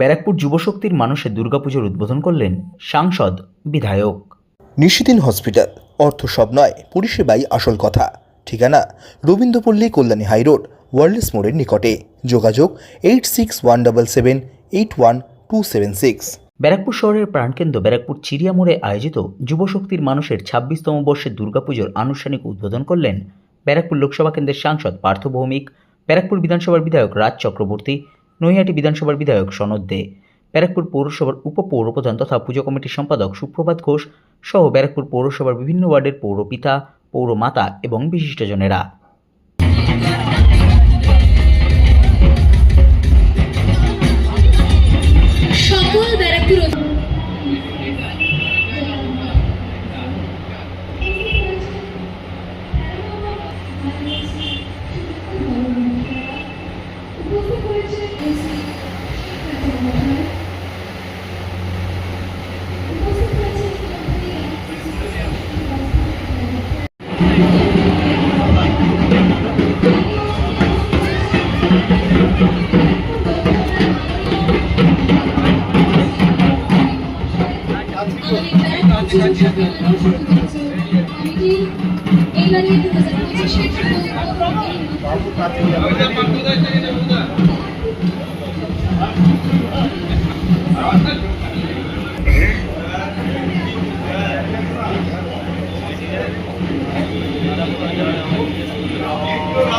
ব্যারাকপুর যুবশক্তির মানুষের দুর্গাপুজোর উদ্বোধন করলেন সাংসদ বিধায়ক। নিশিদিন হসপিটাল অর্থ সব নয় পরিষেবাই আসল কথা। ঠিকানা রবীন্দ্রপল্লী কল্যাণী হাইরোড ওয়ার্ল্ডস মোড়ের নিকটে। যোগাযোগ eight six one double seven eight one two seven six. Barrackpore শহরের প্রাণকেন্দ্র ব্যারাকপুর চিড়িয়া মোড়ে আয়োজিত যুবশক্তির মানুষের ছাব্বিশতম বর্ষের দুর্গাপুজোর আনুষ্ঠানিক উদ্বোধন করলেন ব্যারাকপুর লোকসভা কেন্দ্রের সাংসদ পার্থ ভৌমিক। ব্যারাকপুর বিধানসভার বিধায়ক রাজ চক্রবর্তী। নৈহাটি বিধানসভার বিধায়ক সনদ দে, ব্যারাকপুর পৌরসভার উপপৌরপ্রধান তথা পুজো কমিটির সম্পাদক সুপ্রভাত ঘোষ সহ ব্যারাকপুর পৌরসভার বিভিন্ন ওয়ার্ডের পৌরপিতা, পৌরমাতা এবং বিশিষ্টজনেরা। সকল Barrackpore Elleri yediniz. Teşekkür ederim. Hocam arkadaşlar yine burada.